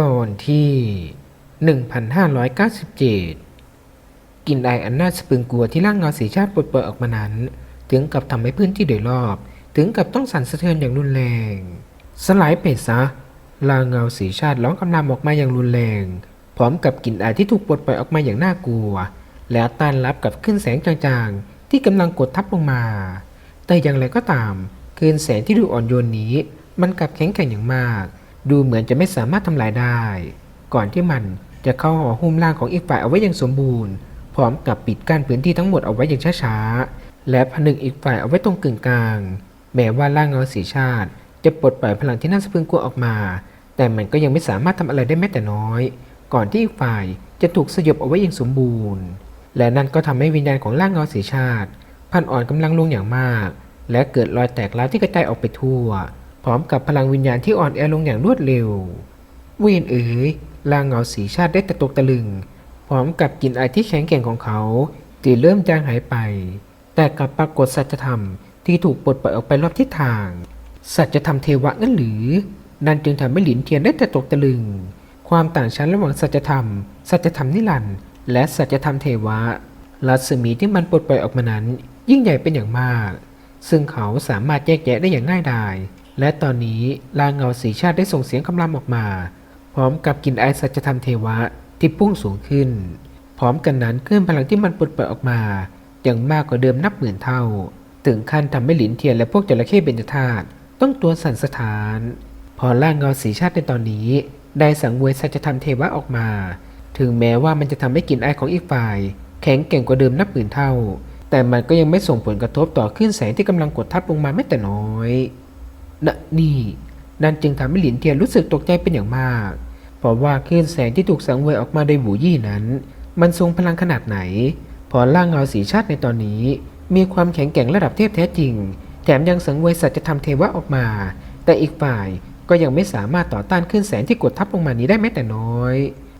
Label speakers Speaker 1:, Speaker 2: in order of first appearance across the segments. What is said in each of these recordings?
Speaker 1: ตอนที่ 1597กลิ่นไออันน่าสะพรึงกลัวที่ร่างเงาสีชาติปลดเปล่อยออกมานั้น ถึงกับทำให้พื้นที่โดยรอบ ถึงกับต้องสั่นสะเทือนอย่างรุนแรง สลายไปซะร่างเงาสีชาติร้องคำรามออกมาอย่างรุนแรง พร้อมกับกลิ่นไอที่ถูกปลดปล่อยออกมาอย่างน่ากลัว และต้านรับกับคลื่นแสงจางๆ ที่กำลังกดทับลงมา แต่อย่างไรก็ตามคลื่นแสงที่ดูอ่อนโยนนี้ มันกลับแข็งแกร่งอย่างมาก ดูเหมือนจะไม่สามารถทำลายได้ ก่อนที่มันจะเข้าห่อหุ้มร่างของอีกฝ่ายเอาไว้อย่างสมบูรณ์ พร้อมกับปิดกั้นพื้นที่ทั้งหมดเอาไว้อย่างช้าๆ และผนึกอีกฝ่ายเอาไว้ตรงกึ่งกลาง แม้ว่าร่างเงาสีชาติ จะปลดปล่อยพลังที่น่าสะพรึงกลัวออกมา แต่มันก็ยังไม่สามารถทำอะไรได้แม้แต่น้อย ก่อนที่อีกฝ่ายจะถูกสยบเอาไว้อย่างสมบูรณ์ และนั่นก็ทำให้วิญญาณของร่างเงาสีชาติ พันอ่อนกำลังลงอย่างมาก และเกิดรอยแตกร้าวที่กระจายออกไปทั่ว พร้อมกับพลังวิญญาณที่อ่อนแอลงอย่างรวดเร็ว เวียนเอ๋ยร่างเงาสีชาติได้ต่ตกตะลึง พร้อมกับกลิ่นไอที่แข็งแกร่งของเขาที่เริ่มจางหายไป แต่กลับปรากฏสัจธรรมที่ถูกปลดปล่อยออกไปรอบทิศทาง สัจธรรมเทวะนั่นหรือ นั่นจึงทำให้หลินเทียนได้ต่ตกตะลึง ความต่างชั้นระหว่างสัจธรรม สัจธรรมนิรันดร์และสัจธรรมเทวะรัศมีที่มันปลดปล่อยออกมานั้น ยิ่งใหญ่เป็นอย่างมาก ซึ่งเขาสามารถแยกแยะได้อย่างง่ายดาย และตอนนี้ลางเงาสีชาติได้ส่งเสียงคำรามออกมา พร้อมกับกลินไอสัจธรรมเทวะที่พุ่งสูงขึ้น พร้อมกันนั้นคลื่นพลังที่มันปลดปล่อยออกมาอย่างมากกว่าเดิมนับหมื่นเท่า ถึงขั้นทำให้หลินเทียนและพวกจระเข้เบญจธาตุต้องตัวสั่นสะท้าน พอร่างเงาสีชาติในตอนนี้ ได้สังเวยสัจธรรมเทวะออกมา ถึงแม้ว่ามันจะทำให้กลิ่นไอของอีกฝ่าย แข็งแกร่งกว่าเดิมนับหมื่นเท่า แต่มันก็ยังไม่ส่งผลกระทบต่อคลื่นแสงที่กำลังกดทับลงมาแม้แต่น้อย นะนี่ นั่นจึงทำให้หลินเทียนรู้สึกตกใจเป็นอย่างมาก เพราะว่าคลื่นแสงที่ถูกสังเวยออกมาโดยบูยี่นั้น มันทรงพลังขนาดไหน พอร่างเงาสีชาติในตอนนี้ มีความแข็งแกร่งระดับเทพแท้จริง แถมยังสังเวยสัจธรรมเทวะออกมา แต่อีกฝ่ายก็ยังไม่สามารถต่อต้านคลื่นแสงที่กดทับลงมานี้ได้แม้แต่น้อย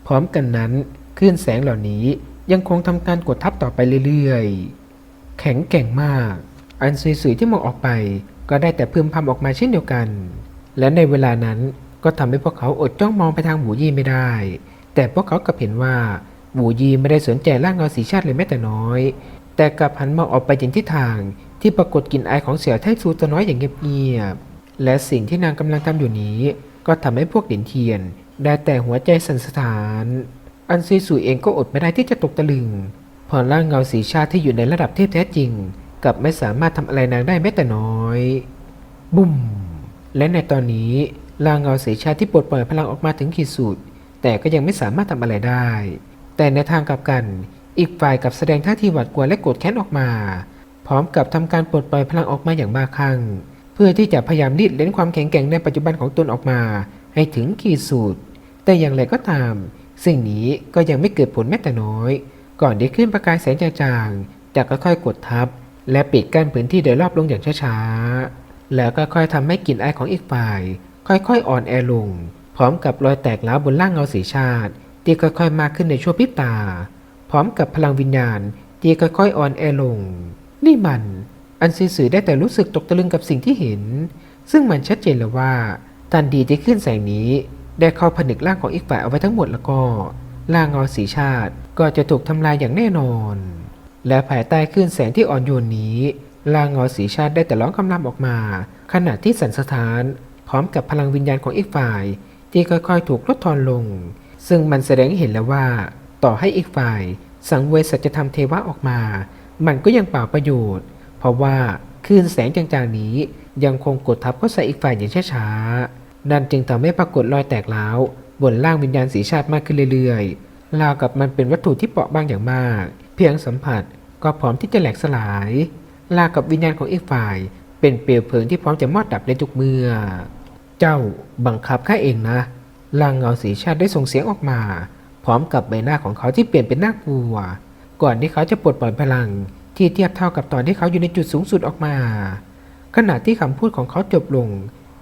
Speaker 1: พร้อมกันนั้นคลื่นแสงเหล่านี้ยังคงทำการกดทับต่อไปเรื่อยๆ แข็งแกร่งมาก อันสวยๆที่มองออกไป ก็ได้แต่พึมพำออกมาเช่นเดียวกัน และในเวลานั้นก็ทำให้พวกเขาอดจ้องมองไปทางหมูยี่ไม่ได้ แต่พวกเขากลับเห็นว่าหมูยี่ไม่ได้สนใจร่างเงาสีชาติเลยแม้แต่น้อย แต่กลับหันมองออกไปย่างทิศทาง ที่ปรากฏกลิ่นไอายของเสี่ยไทซูตัวน้อยอย่างเงียบๆและสิ่งที่นางกำลังทำอยู่นี้ ก็ทำให้พวกหลินเทียน ได้แต่หัวใจสั่นสะท้าน อันซีสุยเองก็อดไม่ได้ที่จะตกตะลึงพอร่างเงาสีชาติที่อยู่ในระดับเทพแท้จริง กับไม่สามารถทำอะไรนางได้แม้แต่น้อย บุ้ม และในตอนนี้ร่างเงาเสีชาที่ปลดปล่อยพลังออกมาถึงขีดสุด แต่ก็ยังไม่สามารถทำอะไรได้ แต่ในทางกลับกัน อีกฝ่ายกับแสดงท่าทีหวาดกลัวและโกรธแค้นออกมา พร้อมกับทำการปลดปล่อยพลังออกมาอย่างบ้าคลั่ง เพื่อที่จะพยายามรีดเล้นความแข็งแกร่งในปัจจุบันของตนออกมา ให้ถึงขีดสุด แต่อย่างไรก็ตาม สิ่งนี้ก็ยังไม่เกิดผลแม้แต่น้อย ก่อนที่ขึ้นประกายแสงจางๆจะค่อยๆกดทับ และปิดกั้นพื้นที่โดยรอบลงอย่างช้าๆ แล้วก็ค่อยทำให้กลิ่นไอของอีกฝ่าย ค่อยๆ อ่อนแอลง พร้อมกับรอยแตกร้าบนร่างเงาสีชาติ ที่ค่อยๆ มากขึ้นในชั่วพริบตา พร้อมกับพลังวิญญาณที่ค่อยๆ อ่อนแอลง นี่มัน อันซีสือได้แต่รู้สึกตกตะลึงกับสิ่งที่เห็น ซึ่งมันชัดเจนเลยว่าทันทีที่ขึ้นแสงนี้ได้เข้าผนึกร่างของอีกฝ่ายเอาไว้ทั้งหมดแล้วก็ร่างเงาสีชาติก็จะถูกทำลายอย่างแน่นอน และภายใต้คลื่นแสงที่อ่อนโยนนี้ร่างเงาสีชาติได้แต่ร้องคำรามออกมา ขณะที่สันสถาน พร้อมกับพลังวิญญาณของอีกฝ่าย ที่ค่อยๆ ถูกลดทอนลง ซึ่งมันแสดงให้เห็นแล้วว่า ต่อให้อีกฝ่าย สังเวยสัจธรรมเทวะออกมา มันก็ยังเปล่าประโยชน์ เพราะว่าคลื่นแสงจางๆนี้ ยังคงกดทับเข้าใส่อีกฝ่ายอย่างช้าๆนั่นจึงทำให้ปรากฏรอยแตกร้าวบนร่างวิญญาณสีชาติมากขึ้นเรื่อยๆราวกับมันเป็นวัตถุที่เปราะบางอย่างมาก เพียงสัมผัสก็พร้อมที่จะแหลกสลายรากับวิญญาณของอีกฝ่าย เป็นเปลวเพลิงที่พร้อมจะมอดดับในทุกเมื่อ เจ้าบังคับข้าเองนะร่างเงาสีชาติได้ส่งเสียงออกมา พร้อมกับใบหน้าของเขาที่เปลี่ยนเป็นหน่ากลัว ก่อนที่เขาจะปลดปล่อยพลัง ที่เทียบเท่ากับตอนที่เขาอยู่ในจุดสูงสุดออกมา ขณะที่คำพูดของเขาจบลง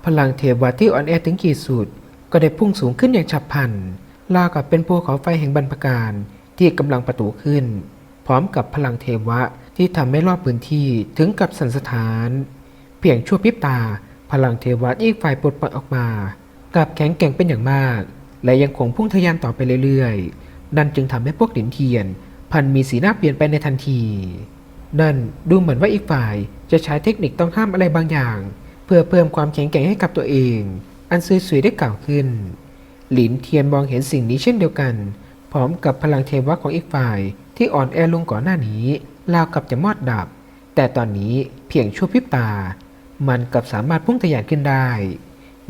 Speaker 1: พลังเทวะที่อ่อนแอถึงขีดสุด ก็ได้พุ่งสูงขึ้นอย่างฉับพลันราวกับเป็นภูเขาไฟแห่งบรรพการที่กำลังประตูขึ้น พร้อมกับพลังเทวะที่ทำให้รอบพื้นที่ถึงกับสันสถาน เพียงชั่วพริบตา พลังเทวะอีกฝ่ายปลดปล่อยออกมา กลับแข็งแกร่งเป็นอย่างมาก และยังคงพุ่งทะยานต่อไปเรื่อยๆ นั่นจึงทำให้พวกหลินเทียน พันมีสีหน้าเปลี่ยนไปในทันที นั่นดูเหมือนว่าอีกฝ่ายจะใช้เทคนิคต้องห้ามอะไรบางอย่าง เพื่อเพิ่มความแข็งแกร่งให้กับตัวเอง อันซือสวยได้กล่าวขึ้น หลินเทียนมองเห็นสิ่งนี้เช่นเดียวกัน ร้อมกับพลังเทวะของอีกฝ่าย ที่อ่อนแอลงก่อนหน้านี้ราวกับจะมอดดับ แต่ตอนนี้เพียงชั่วพริบตา มันกลับสามารถพุ่งทะยานขึ้นได้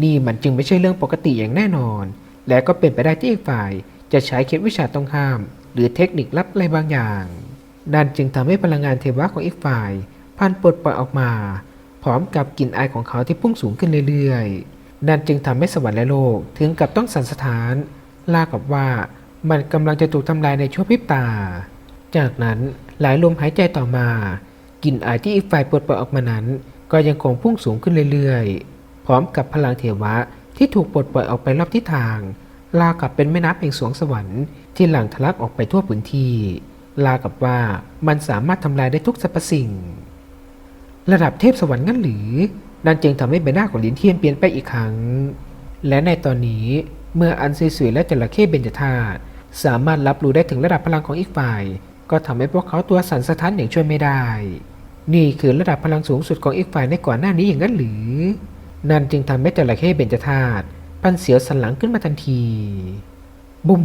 Speaker 1: นี่มันจึงไม่ใช่เรื่องปกติอย่างแน่นอน และก็เป็นไปได้ที่อีกฝ่ายจะใช้เคล็ดวิชาต้องห้าม หรือเทคนิคลับอะไรบางอย่างนั่นจึงทำให้พลังงานเทวะของอีกฝ่ายพันปลดปล่อยออกมา พร้อมกับกลิ่นอายของเขาที่พุ่งสูงขึ้นเรื่อยๆ นั่นจึงทำให้สวรรค์และโลกถึงกับต้องสั่นสะท้านลากับว่า มันกำลังจะถูกทำลายในชั่วพริบตา จากนั้นหลายลมหายใจต่อมากลิ่นอายที่อีกฝ่ายปลดปล่อยออกมานั้น ก็ยังคงพุ่งสูงขึ้นเรื่อยๆ พร้อมกับพลังเทวะที่ถูกปลดปล่อยออกไปรอบทิศทาง ลากับเป็นแม่น้ำแห่งสวงสวรรค์ที่หลั่งทะลักออกไปทั่วพื้นที่ ลากับว่ามันสามารถทำลายได้ทุกสรรพสิ่ง ระดับเทพสวรรค์งั้นหรือ นั่นจึงทำให้ใบหน้าของลินเทียนเปลี่ยนไปอีกครั้ง และในตอนนี้เมื่ออันซีสุยและจระเข้เบญจธาตุ สามารถรับรู้ได้ถึงระดับพลังของอีกฝ่าย ก็ทำให้พวกเขาตัวสั่นสะท้านอย่างช่วยไม่ได้ นี่คือระดับพลังสูงสุดของอีกฝ่ายในก่อนหน้านี้อย่างนั้นหรือ นั่นจึงทำให้จระเข้เบญจธาตุพันเสียวสันหลังขึ้นมาทันที บุ้ม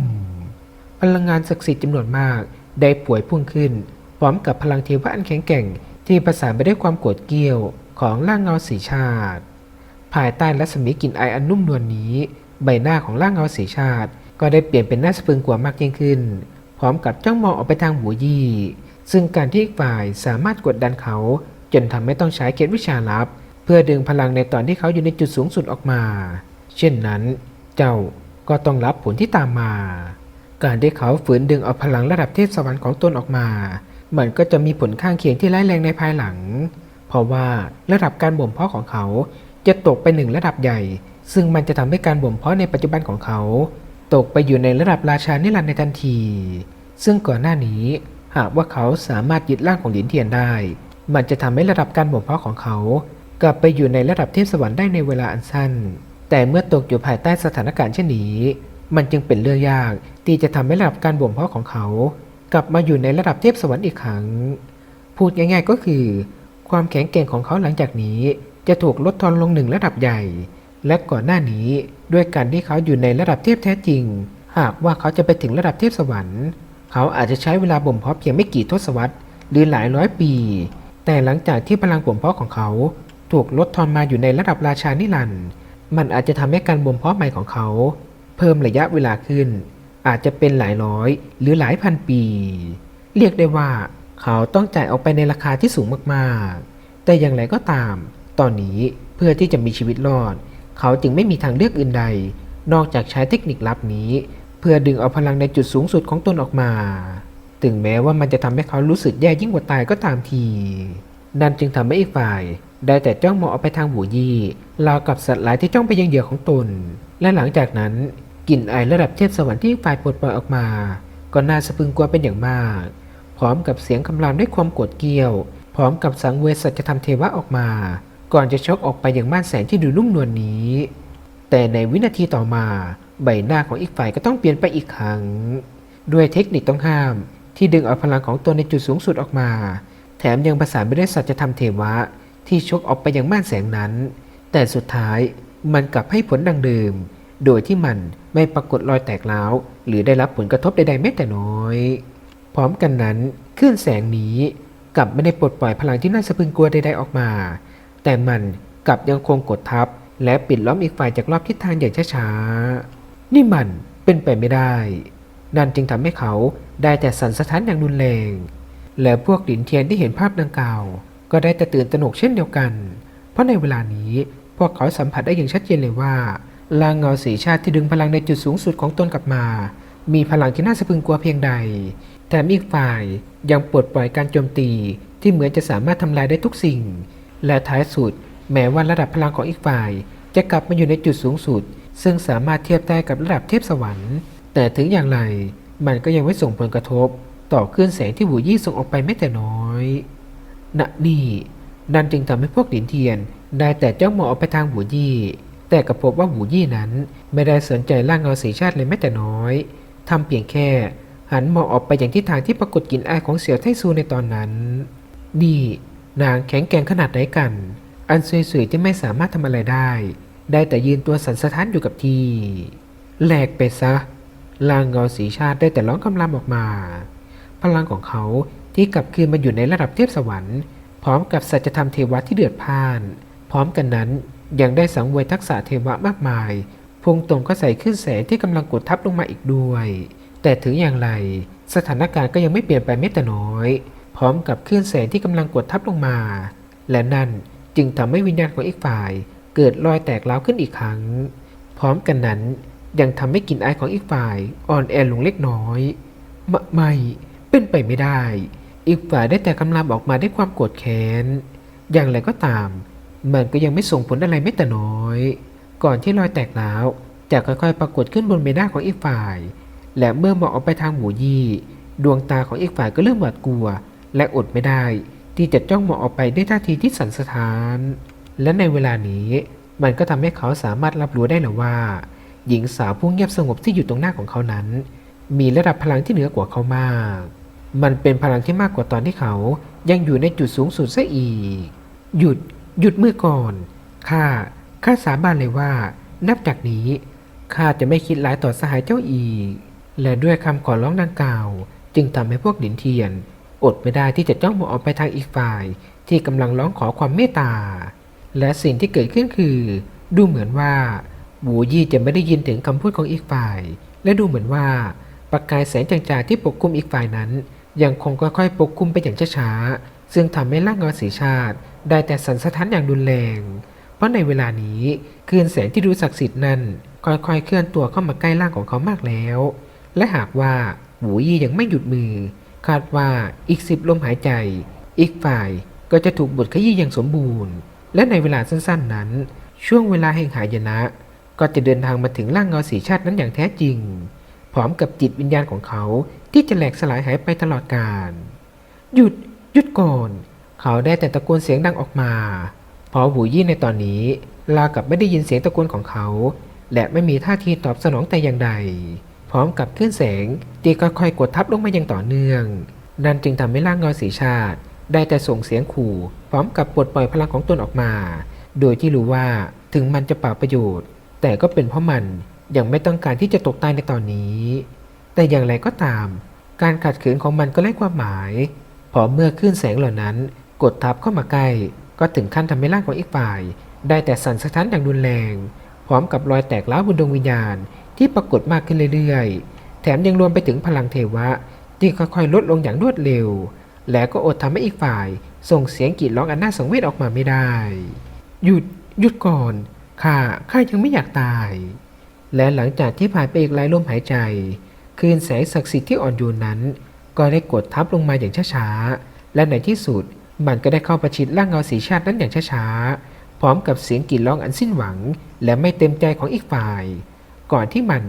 Speaker 1: พลังงานศักดิ์สิทธิ์จำนวนมาก ได้ป่วยพุ่งขึ้น พร้อมกับพลังเทวะอันแข็งแกร่ง ที่ประสานไปด้วยความโกรธเกรี้ยวของร่างเงาสีชาติ ภายใต้รัศมีกลิ่นไออันนุ่มนวลนนี้ ใบหน้าของร่างเงาสีชาติ ก็ได้เปลี่ยนเป็นน้าสะพรึงกว่ามากยิ่งขึ้น พร้อมกับจ้องมองออกไปทางหูยี่ ซึ่งการที่อีกฝ่ายสามารถกดดันเขา จนทำให้ต้องใช้เคล็ดวิชาลับ เพื่อดึงพลังในตอนที่เขาอยู่ในจุดสูงสุดออกมา เช่นนั้น เจ้าก็ต้องรับผลที่ตามมา การที่เขาฝืนดึงเอาพลังระดับเทพสวรรค์ของตนออกมา มันก็จะมีผลข้างเคียงที่ร้ายแรงในภายหลัง เพราะว่าระดับการบ่มเพาะของเขาจะตกไปหนึ่งระดับใหญ่ ซึ่งมันจะทำให้การบ่มเพาะในปัจจุบันของเขา ตกไปอยู่ในระดับราชานิรันดร์ในทันที ซึ่งก่อนหน้านี้ หากว่าเขาสามารถยึดร่างของหลินเทียนได้ มันจะทำให้ระดับการบ่มเพาะของเขา กลับไปอยู่ในระดับเทพสวรรค์ได้ในเวลาอันสั้น แต่เมื่อตกอยู่ภายใต้สถานการณ์เช่นนี้ มันจึงเป็นเรื่องยากที่จะทำให้ระดับการบ่มเพาะของเขา กลับมาอยู่ในระดับเทพสวรรค์อีกครั้ง พูดง่ายๆก็คือ ความแข็งแกร่งของเขาหลังจากนี้จะถูกลดทอนลงหนึ่งระดับใหญ่ และก่อนหน้านี้ด้วยการที่เขาอยู่ในระดับเทพแท้จริง หากว่าเขาจะไปถึงระดับเทพสวรรค์ เขาอาจจะใช้เวลาบ่มเพาะเพียงไม่กี่ทศวรรษหรือหลายร้อยปี แต่หลังจากที่พลังบ่มเพาะของเขาถูกลดทอนมาอยู่ในระดับราชานิรันดร์มันอาจจะทำให้การบ่มเพาะใหม่ของเขา เพิ่มระยะเวลาขึ้น อาจจะเป็นหลายร้อย หรือหลายพันปี เรียกได้ว่า เขาต้องจ่ายออกไปในราคาที่สูงมากๆ แต่อย่างไรก็ตาม ตอนนี้เพื่อที่จะมีชีวิตรอด เขาจึงไม่มีทางเลือกอื่นใด นอกจากใช้เทคนิคลับนี้ เพื่อดึงเอาพลังในจุดสูงสุดของตนออกมา ถึงแม้ว่ามันจะทำให้เขารู้สึกแย่ยิ่งกว่าตายก็ตามที นั่นจึงทำให้อีกฝ่าย ได้แต่จ้องมองออกไปทางหูยี่ราวกับสัตว์หลายที่จ้องไปยังเหยื่อของตน และหลังจากนั้นกลิ่นไอระดับเทพสวรรค์ที่ฝ่ายปลดปล่อยออกมา ก็น่าสะพึงกลัวเป็นอย่างมาก พร้อมกับเสียงคำรามด้วยความโกรธเกรี้ยว พร้อมกับสังเวยสัจธรรมเทวะออกมา ก่อนจะชกออกไปอย่างม่านแสงที่ดูนุ่มนวลนนี้ แต่ในวินาทีต่อมา ใบหน้าของอีกฝ่ายก็ต้องเปลี่ยนไปอีกครั้ง ด้วยเทคนิคต้องห้าม ที่ดึงเอาพลังของตนในจุดสูงสุดออกมา แถมยังประสานไปด้วยสัจธรรมเทวะ ที่ชกออกไปอย่างม่านแสงนั้น แต่สุดท้ายมันกลับให้ผลดังเดิม โดยที่มันไม่ปรากฏรอยแตกร้าว หรือได้รับผลกระทบใดๆแม้แต่น้อย พร้อมกันนั้นคลื่นแสงนี้กลับไม่ได้ปลดปล่อยพลังที่น่าสะพึงกลัวใดๆออกมา แต่มันกลับยังคงกดทับ และปิดล้อมอีกฝ่ายจากรอบทิศทางอย่างช้าๆ นี่มันเป็นไปไม่ได้ นั่นจึงทำให้เขาได้แต่สั่นสะท้านอย่างรุนแรง และพวกหลินเทียนที่เห็นภาพดังกล่าว ก็ได้แต่ตื่นตระหนกเช่นเดียวกัน เพราะในเวลานี้พวกเขาสัมผัสได้อย่างชัดเจนเลยว่าลางเงาสีชาติที่ดึงพลังในจุดสูงสุดของตนกลับมา มีพลังที่น่าสะพรึงกลัวเพียงใด แต่อีกฝ่ายยังปลดปล่อยการโจมตีที่เหมือนจะสามารถทำลายได้ทุกสิ่ง และท้ายสุด แม้ว่าระดับพลังของอีกฝ่าย จะกลับมาอยู่ในจุดสูงสุด ซึ่งสามารถเทียบได้กับระดับเทพสวรรค์ แต่ถึงอย่างไร มันก็ยังไม่ส่งผลกระทบ ต่อคลื่นแสงที่หูยี่ส่งออกไปแม้แต่น้อยณนี่นั่นจึงทำให้พวกหลินเทียน ได้แต่จ้องมองออกไปทางหูยี่ แต่กลับพบว่าหูยี่นั้น ไม่ได้สนใจร่างเงาสีชาติเลยแม้แต่น้อยทำเพียงแค่ หันมองออกไปอย่างทิศทางที่ปรากฏกลิ่นอายของเสี่ยวไทซูในตอนนั้น นี่ นางแข็งแกร่งขนาดไหนกัน อันสวยๆที่ไม่สามารถทำอะไรได้ ได้แต่ยืนตัวสันสะท้านอยู่กับที่ แหลกไปซะ ลางเงาสีชาติได้แต่ร้องคำรามออกมา พลังของเขาที่กลับคืนมาอยู่ในระดับเทพสวรรค์ พร้อมกับสัจธรรมเทวะที่เดือดพ่าน พร้อมกันนั้นยังได้สังเวยทักษะเทวะมากมาย พุ่งตรงก็ใส่ขึ้นแสงที่กำลังกดทับลงมาอีกด้วย แต่ถึงอย่างไร สถานการณ์ก็ยังไม่เปลี่ยนไปแม้แต่น้อย พร้อมกับคลื่นแสงที่กำลังกดทับลงมา และนั่นจึงทำให้วิญญาณของอีกฝ่าย เกิดรอยแตกร้าวขึ้นอีกครั้ง พร้อมกันนั้นยังทำให้กลิ่นอายของอีกฝ่ายอ่อนแอลงเล็กน้อยมไม่เป็นไปไม่ได้ อีกฝ่ายได้แต่คำรามออกมาด้วยความโกรธแค้น อย่างไรก็ตาม มันก็ยังไม่ส่งผลอะไรแม้แต่น้อย ก่อนที่รอยแตกร้าวจะค่อยๆ ปรากฏขึ้นบนใบหน้าของอีกฝ่าย และเมื่อมองออกไปทางหูยี่ ดวงตาของอีกฝ่ายก็เริ่มหวาดกลัว และอดไม่ได้ ที่จะจ้องมองออกไปด้วยท่าทีที่สันสะท้าน และในเวลานี้มันก็ทำให้เขาสามารถรับรู้ได้แล้วว่า หญิงสาวผู้เงียบสงบที่อยู่ตรงหน้าของเขานั้น มีระดับพลังที่เหนือกว่าเขามาก มันเป็นพลังที่มากกว่าตอนที่เขายังอยู่ในจุดสูงสุดซะอีก หยุด หยุดเมื่อก่อนข้าข้าสาบานเลยว่า นับจากนี้ข้าจะไม่คิดร้ายต่อสหายเจ้าอีก และด้วยคำขอร้องดังกล่าว จึงทำให้พวกดินเทียน อดไม่ได้ที่จะจ้องมองออกไปทางอีกฝ่าย ที่กำลังร้องขอความเมตตา และสิ่งที่เกิดขึ้นคือ ดูเหมือนว่าบูยี่จะไม่ได้ยินถึงคำพูดของอีกฝ่าย และดูเหมือนว่าประกายแสงจางๆที่ปกคลุมอีกฝ่ายนั้น ยังคงค่อยๆปกคลุมไปอย่างช้าๆซึ่งทำให้ร่างเงาสีชาติ ได้แต่สั่นสะท้านอย่างรุนแรง เพราะในเวลานี้คลื่นแสงที่ดูศักดิ์สิทธิ์นั้น ค่อยๆเคลื่อนตัวเข้ามาใกล้ร่างของเขามากแล้ว และหากว่าหวูยี่ยังไม่หยุดมือ คาดว่าอีกสิบลมหายใจ อีกฝ่ายก็จะถูกบดขยี้อย่างสมบูรณ์ และในเวลาสั้นๆนั้น ช่วงเวลาแห่งหายนะ ก็จะเดินทางมาถึงร่างเงาสีชาตินั้นอย่างแท้จริง พร้อมกับจิตวิญญาณของเขาที่จะแหลกสลายหายไปตลอดกาลหยุดหยุดก่อนเขาได้แต่ตะโกนเสียงดังออกมาพราะหูยี่ในตอนนี้ลากับไม่ได้ยินเสียงตะโกนของเขา และไม่มีท่าทีตอบสนองแต่อย่างใด พร้อมกับคลื่นแสงที่ค่อยๆกดทับลงมาอย่างต่อเนื่อง นั่นจึงทำให้ร่างเงาสีชาติ ได้แต่ส่งเสียงขู่พร้อมกับปลดปล่อยพลังของตนออกมา โดยที่รู้ว่าถึงมันจะเปล่าประโยชน์ แต่ก็เป็นเพราะมันยังไม่ต้องการที่จะตกตายในตอนนี้ แต่อย่างไรก็ตาม การขัดขืนของมันก็ไร้ความหมาย พอเมื่อคลื่นแสงเหล่านั้น กดทับเข้ามาใกล้ ก็ถึงขั้นทำให้ร่างของอีกฝ่าย ได้แต่สั่นสะท้านอย่างรุนแรง พร้อมกับรอยแตกร้าวบนดวงวิญญาณ ที่ปรากฏมากขึ้นเรื่อยๆ แถมยังรวมไปถึงพลังเทวะ ที่ค่อยๆลดลงอย่างรวดเร็ว และก็อดทำให้อีกฝ่าย ส่งเสียงกรีดร้องอันน่าสังเวชออกมาไม่ได้ หยุดหยุดก่อนข้าข้ายังไม่อยากตาย และหลังจากที่ผ่านไปอีกหลายลมหายใจคลื่นแสงศักดิ์สิทธิ์ที่อ่อนโยนนั้น ก็ได้กดทับลงมาอย่างช้าๆ และในที่สุดมันก็ได้เข้าประชิดร่างเงาสีชาตินั้นอย่างช้าๆ พร้อมกับเสียงกรีดร้องอันสิ้นหวัง และไม่เต็มใจของอีกฝ่าย ก่อนที่มัน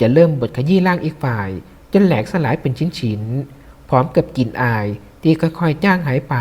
Speaker 1: จะเริ่มบดขยี้ร่างอีกฝ่าย จนแหลกสลายเป็นชิ้นๆ พร้อมกับกลิ่นอายที่ค่อยๆ จ้างหายไป